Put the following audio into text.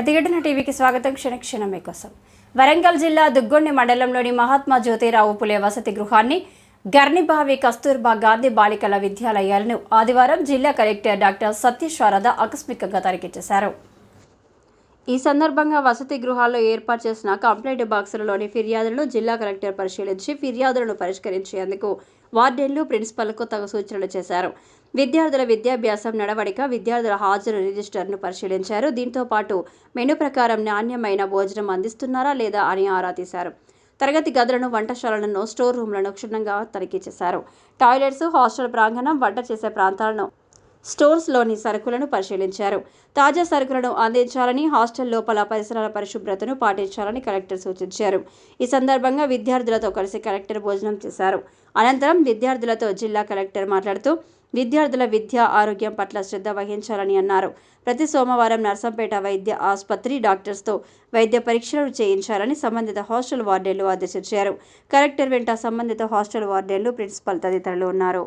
ప్రతిఘటన టీవీకి స్వాగతం క్షణక్షణం మీకోసం వరంగల్ జిల్లా దుగ్గొండి మండలంలోని మహాత్మా జ్యోతిరావు పులే వసతి గృహాన్ని గర్నిభావి కస్తూర్బా గాంధీ బాలికల విద్యాలయాలను ఆదివారం జిల్లా కలెక్టర్ డాక్టర్ సత్యశారద ఆకస్మికంగా తనిఖీ చేశారు ఈ సందర్భంగా వసతి గృహాల్లో ఏర్పాటు చేసిన కంప్లైంట్ బాక్సులలోని ఫిర్యాదులను జిల్లా కలెక్టర్ పరిశీలించి ఫిర్యాదులను పరిష్కరించేందుకు వార్డెన్లు ప్రిన్సిపల్కు తగు సూచనలు చేశారు. విద్యార్థుల విద్యాభ్యాసం నడవడిక విద్యార్థుల హాజరు రిజిస్టర్ను పరిశీలించారు. దీంతో పాటు మెను ప్రకారం నాణ్యమైన భోజనం అందిస్తున్నారా లేదా అని ఆరా తీశారు. తరగతి గదులను వంటశాలలను స్టోర్ రూమ్లను క్షుణ్ణంగా తనిఖీ చేశారు. టాయిలెట్స్ హాస్టల్ ప్రాంగణం వంట చేసే ప్రాంతాలను స్టోర్స్లోని సరుకులను పరిశీలించారు. తాజా సరుకులను అందించాలని హాస్టల్ లోపల పరిసరాల పరిశుభ్రతను పాటించాలని కలెక్టర్ సూచించారు. ఈ సందర్భంగా విద్యార్థులతో కలిసి కలెక్టర్ భోజనం చేశారు. అనంతరం విద్యార్థులతో జిల్లా కలెక్టర్ మాట్లాడుతూ విద్యార్థుల విద్య ఆరోగ్యం పట్ల శ్రద్ధ వహించాలని అన్నారు. ప్రతి సోమవారం నర్సంపేట వైద్య ఆసుపత్రి డాక్టర్స్తో వైద్య పరీక్షలు చేయించాలని సంబంధిత హాస్టల్ వార్డెన్లు ఆదేశించారు. కలెక్టర్ వెంట సంబంధిత హాస్టల్ వార్డెన్లు ప్రిన్సిపల్ తదితరులు ఉన్నారు.